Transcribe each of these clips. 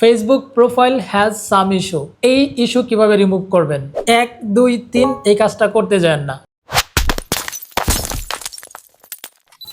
Facebook profile has some issue এই issue কীভাবে remove করবেন? এক, দুই, তিন, এই কাজটা করতে যান না।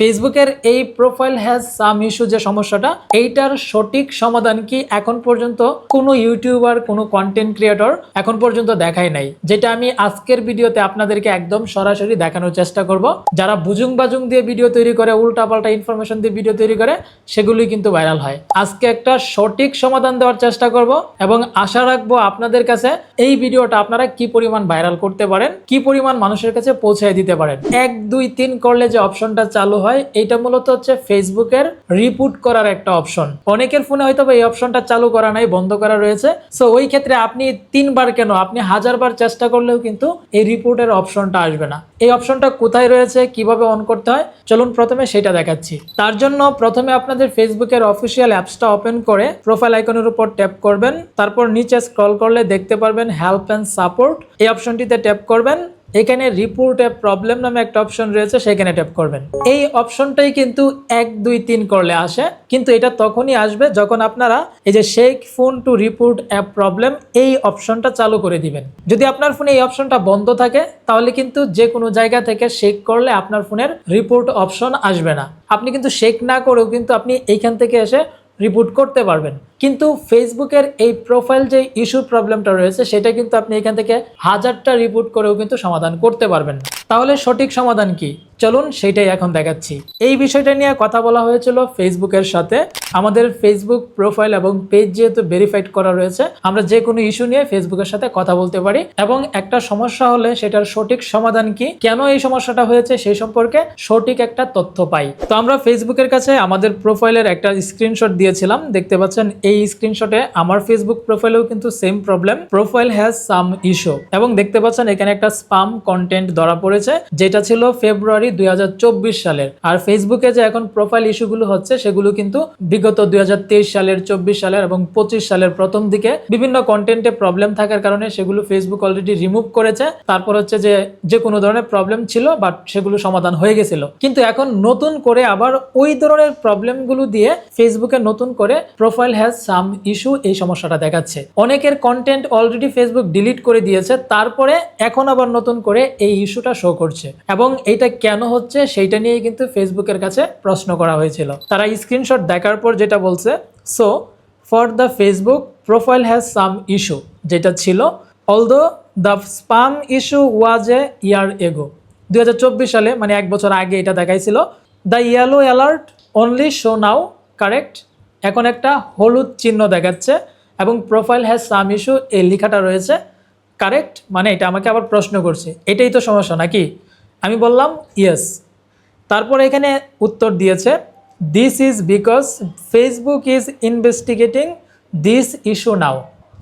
ফেসবুকের এই প্রোফাইল হ্যাজ সাম ইস্যু যে সমস্যাটা, এইটার সঠিক সমাধান কি এখন পর্যন্ত কোনো ইউটিউবার কোনো কন্টেন্ট ক্রিয়েটর এখন পর্যন্ত দেখায় নাই। যেটা আমি আজকের ভিডিওতে আপনাদেরকে একদম সরাসরি দেখানোর চেষ্টা করব। যারা বুজুং বাজুং দিয়ে ভিডিও তৈরি করে উল্টা পাল্টা ইনফরমেশন দিয়ে ভিডিও তৈরি করে, সেগুলোই কিন্তু ভাইরাল হয়। আজকে একটা সঠিক সমাধান দেওয়ার চেষ্টা করব এবং আশা রাখব আপনাদের কাছে এই ভিডিওটা আপনারা কি পরিমাণ ভাইরাল করতে পারেন, কি পরিমাণ মানুষের কাছে পৌঁছায় দিতে পারেন। এক, দুই, তিন করলে যে অপশনটা চালু হয় এইটা মূলত হচ্ছে ফেসবুকের রিপুট করার একটা অপশন অনেকের ফোনে হয়তো এই অপশনটা চালু করা নাই, বন্ধ করা রয়েছে। সো ওই ক্ষেত্রে আপনি তিনবার কেন, আপনি হাজারবার চেষ্টা করলেও কিন্তু এই রিপোর্টের অপশনটা আসবে না। এই অপশনটা কোথায় রয়েছে, কীভাবে অন করতে হয়, চলুন প্রথমে সেটা দেখাচ্ছি। তার জন্য প্রথমে আপনাদের ফেসবুকের অফিসিয়াল অ্যাপসটা ওপেন করে প্রোফাইল আইকনের উপর ট্যাপ করবেন। তারপর নিচে স্ক্রল করলে দেখতে পারবেন হেল্প অ্যান্ড সাপোর্ট এই অপশনটিতে ট্যাপ করবেন। এখানে রিপোর্ট এ প্রবলেম নামে একটা অপশন রয়েছে, সেখানে ট্যাপ করবেন। এই অপশনটাই কিন্তু এক, দুই, তিন করলে আসে, কিন্তু এটা তখনই আসবে যখন আপনারা এই যে shake phone to report app problem এই অপশনটা চালু করে দিবেন। যদি আপনার ফোনে এই অপশনটা বন্ধ থাকে, তাহলে কিন্তু যে কোনো জায়গা থেকে শেক করলে আপনার ফোনের রিপোর্ট অপশন আসবে না। আপনি কিন্তু শেক না করেও কিন্তু আপনি এইখান থেকে এসে রিপোর্ট করতে পারবেন। কিন্তু ফেসবুকের এই প্রোফাইল যে ইস্যু প্রবলেমটা রয়েছে, সেটা কিন্তু আপনি এখান থেকে হাজারটা রিপোর্ট করেও কিন্তু সমাধান করতে পারবেন। তাহলে সঠিক সমাধান কি? চলুন সেটাই এখন দেখাচ্ছি। এই বিষয়টা নিয়ে কথা বলা হয়েছিল ফেসবুকের সাথে। আমাদের ফেসবুক প্রোফাইল এবং পেজ যেহেতু ভেরিফাইড করা রয়েছে, আমরা যে কোনো ইস্যু নিয়ে ফেসবুকের সাথে কথা বলতে পারি। এবং একটা সমস্যা হলে সেটার সঠিক সমাধান কি? কেন এই সমস্যাটা হয়েছে? সেই সম্পর্কে সঠিক একটা তথ্য পাই। তো আমরা ফেসবুকের কাছে আমাদের প্রোফাইলের একটা স্ক্রিনশট দিয়েছিলাম। দেখতে পাচ্ছেন, এই স্ক্রিনশটে আমার ফেসবুক প্রোফাইলেও কিন্তু same problem profile has some issue এবং দেখতে পাচ্ছেন এখানে একটা স্পাম কন্টেন্ট ধরা পড়েছে, যেটা ছিল ফেব্রুয়ারি দুই হাজার চব্বিশ সালের। আর ফেসবুকে যে এখন প্রোফাইল ইস্যুগুলো হচ্ছে, সেগুলো কিন্তু বিগত দুই হাজার তেইশ সালের, চব্বিশ সালের এবং পঁচিশ সালের প্রথম দিকে বিভিন্ন কন্টেন্টে প্রবলেম থাকার কারণে সেগুলো ফেসবুক অলরেডি রিমুভ করেছে। তারপর হচ্ছে যে যে কোনো ধরনের প্রবলেম ছিল বাট সেগুলো সমাধান হয়ে গেছিল। কিন্তু এখন নতুন করে আবার ওই ধরনের প্রবলেমগুলো দিয়ে ফেসবুকে নতুন করে প্রোফাইল হ্যাজ সাম ইস্যু এই সমস্যাটা দেখাচ্ছে। অনেকের কন্টেন্ট অলরেডি ফেসবুক ডিলিট করে দিয়েছে, তারপরে এখন আবার নতুন করে এই ইস্যুটা শো করছে। এবং এইটা কেন হচ্ছে সেইটা নিয়ে কিন্তু ফেসবুকের কাছে প্রশ্ন করা হয়েছিল। তারা স্ক্রিনশট দেখার পর যেটা বলছে so for the Facebook profile has some issue যেটা ছিল although the spam issue was a year ago দুই হাজার চব্বিশ সালে মানে এক বছর আগে এটা দেখাইছিল the yellow alert only show now correct এখন একটা হলুদ চিহ্ন দেখাচ্ছে এবং প্রোফাইল হ্যাজ সাম ইস্যু এই লেখাটা রয়েছে। কারেক্ট মানে এটা আমাকে আবার প্রশ্ন করছে। এটাই তো সমস্যা নাকি? আমি বললাম ইয়েস তারপর এখানে উত্তর দিয়েছে this is because Facebook is investigating this issue now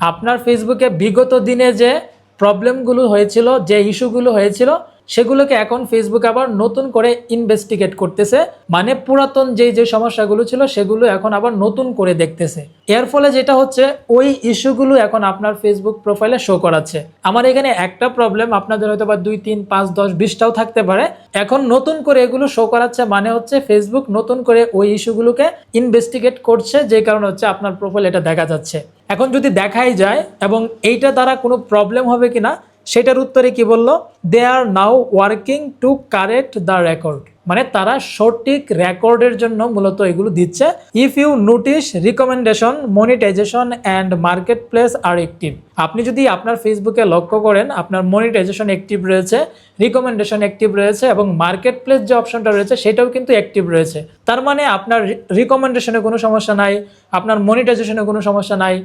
আপনার ফেসবুকে বিগত দিনে যে প্রবলেমগুলো হয়েছিল, যে ইস্যুগুলো হয়েছিল সেগুলোকে এখন ফেসবুক আবার নতুন করে ইনভেস্টিগেট করতেছে। মানে পুরাতন যে যে সমস্যাগুলো ছিল, সেগুলো এখন আবার নতুন করে দেখতেছে। এর ফলে যেটা হচ্ছে, ওই ইস্যুগুলো এখন আপনার ফেসবুক প্রোফাইলে শো করাচ্ছে। আমার এখানে একটা প্রবলেম আপনাদের হয়তো বা দুই, তিন, পাঁচ, দশ, বিশটাও থাকতে পারে। এখন নতুন করে এগুলো শো করাচ্ছে মানে হচ্ছে ফেসবুক নতুন করে ওই ইস্যুগুলোকে ইনভেস্টিগেট করছে, যে কারণে হচ্ছে আপনার প্রোফাইল এটা দেখা যাচ্ছে। এখন যদি দেখাই যায় এবং এইটা দ্বারা কোনো প্রবলেম হবে কিনা সেটার উত্তরে কি বলল? They are now working to correct the record মানে তারা সঠিক রেকর্ডের জন্য মূলত এগুলো দিচ্ছে। If you notice recommendation monetization and market place are active আপনি যদি আপনার ফেসবুকে লক্ষ্য করেন, আপনার মনিটাইজেশন অ্যাক্টিভ রয়েছে রিকমেন্ডেশন অ্যাক্টিভ রয়েছে এবং মার্কেট প্লেস যে অপশনটা রয়েছে, সেটাও কিন্তু অ্যাক্টিভ রয়েছে। তার মানে আপনার রিকমেন্ডেশনে কোনো সমস্যা নাই, আপনার মনিটাইজেশনে কোনো সমস্যা নাই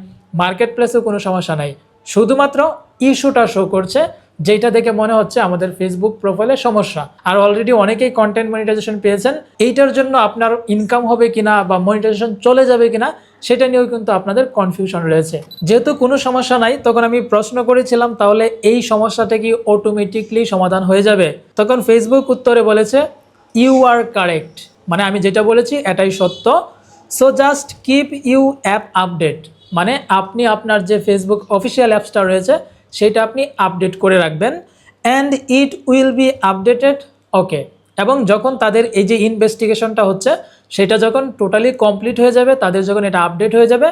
মার্কেট প্লেসেও কোনো সমস্যা নাই। শুধুমাত্র ইস্যুটা শো করছে যেটা দেখে মনে হচ্ছে আমাদের ফেসবুক প্রোফাইলে সমস্যা। আর অলরেডি অনেকেই কন্টেন্ট মনিটাইজেশন পেয়েছেন, এইটার জন্য আপনার ইনকাম হবে কিনা বা মনিটাইজেশন চলে যাবে কিনা, সেটা নিয়েও কিন্তু আপনাদের কনফিউশন রয়েছে। যেহেতু কোনো সমস্যা নাই, তখন আমি প্রশ্ন করেছিলাম, তাহলে এই সমস্যাটা কি অটোমেটিকলি সমাধান হয়ে যাবে? তখন ফেসবুক উত্তরে বলেছে ইউ আর কারেক্ট মানে আমি যেটা বলেছি, এটাই সত্য। So just keep you app update মানে আপনি আপনার যে ফেসবুক অফিসিয়াল অ্যাপসটা রয়েছে, সেটা আপনি আপডেট করে রাখবেন and it will be updated okay এবং যখন তাদের এই যে ইনভেস্টিগেশনটা হচ্ছে, সেটা যখন টোটালি কমপ্লিট হয়ে যাবে, তাদের যখন এটা আপডেট হয়ে যাবে,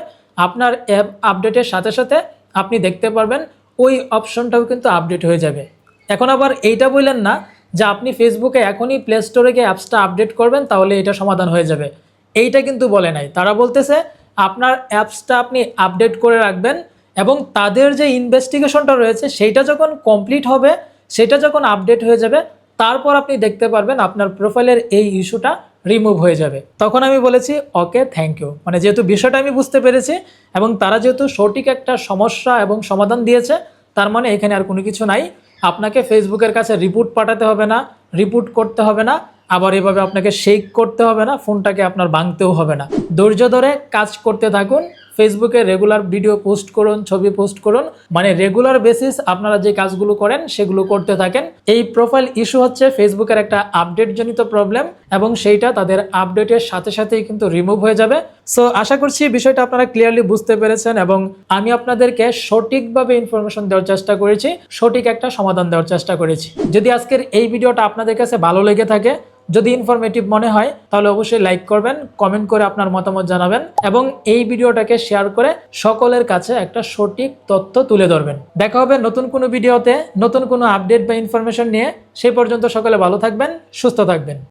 আপনার অ্যাপ আপডেটের সাথে সাথে আপনি দেখতে পারবেন, ওই অপশনটাও কিন্তু আপডেট হয়ে যাবে। এখন আবার এইটা বললেন না যে আপনি ফেসবুকে এখনই প্লে স্টোরে গিয়ে অ্যাপসটা আপডেট করবেন, তাহলে এটা সমাধান হয়ে যাবে। এইটা কিন্তু বলে নাই। তারা বলতেছে আপনার অ্যাপসটা আপনি আপডেট করে রাখবেন এবং তাদের যে ইনভেস্টিগেশনটা রয়েছে, সেইটা যখন কমপ্লিট হবে, সেটা যখন আপডেট হয়ে যাবে, তারপর আপনি দেখতে পারবেন আপনার প্রোফাইলের এই ইস্যুটা রিমুভ হয়ে যাবে। তখন আমি বলেছি, ওকে, থ্যাংক ইউ। মানে যেহেতু বিষয়টা আমি বুঝতে পেরেছি এবং তারা যেহেতু সঠিক একটা সমস্যা এবং সমাধান দিয়েছে, তার মানে এখানে আর কোনো কিছু নাই। আপনাকে ফেসবুকের কাছে রিপোর্ট পাঠাতে হবে না রিপোর্ট করতে হবে না। আবার এভাবে আপনাকে শেক করতে হবে না, ফোনটাকে আপনার ভাঙতেও হবে না। ধৈর্য ধরে কাজ করতে থাকুন ফেসবুকে রেগুলার ভিডিও পোস্ট করুন, ছবি পোস্ট করুন মানে রেগুলার বেসিস আপনারা যে কাজগুলো করেন, সেগুলো করতে থাকেন। এই প্রোফাইল ইস্যু হচ্ছে ফেসবুকের একটা আপডেট জনিত প্রবলেম এবং সেইটা তাদের আপডেটের সাথে সাথেই কিন্তু রিমুভ হয়ে যাবে। সো আশা করছি বিষয়টা আপনারা ক্লিয়ারলি বুঝতে পেরেছেন এবং আমি আপনাদেরকে সঠিকভাবে ইনফরমেশন দেওয়ার চেষ্টা করেছি, সঠিক একটা সমাধান দেওয়ার চেষ্টা করেছি। যদি আজকের এই ভিডিওটা আপনাদের কাছে ভালো লেগে থাকে যদি ইনফরমেটিভ মনে হয়, তাহলে অবশ্যই লাইক করবেন কমেন্ট করে আপনার মতামত জানাবেন এবং এই ভিডিওটাকে শেয়ার করে সকলের কাছে একটা সঠিক তথ্য তুলে ধরবেন। দেখা হবে নতুন কোনো ভিডিওতে, নতুন কোনো আপডেট বা ইনফরমেশন নিয়ে। সেই পর্যন্ত সকলে ভালো থাকবেন, সুস্থ থাকবেন।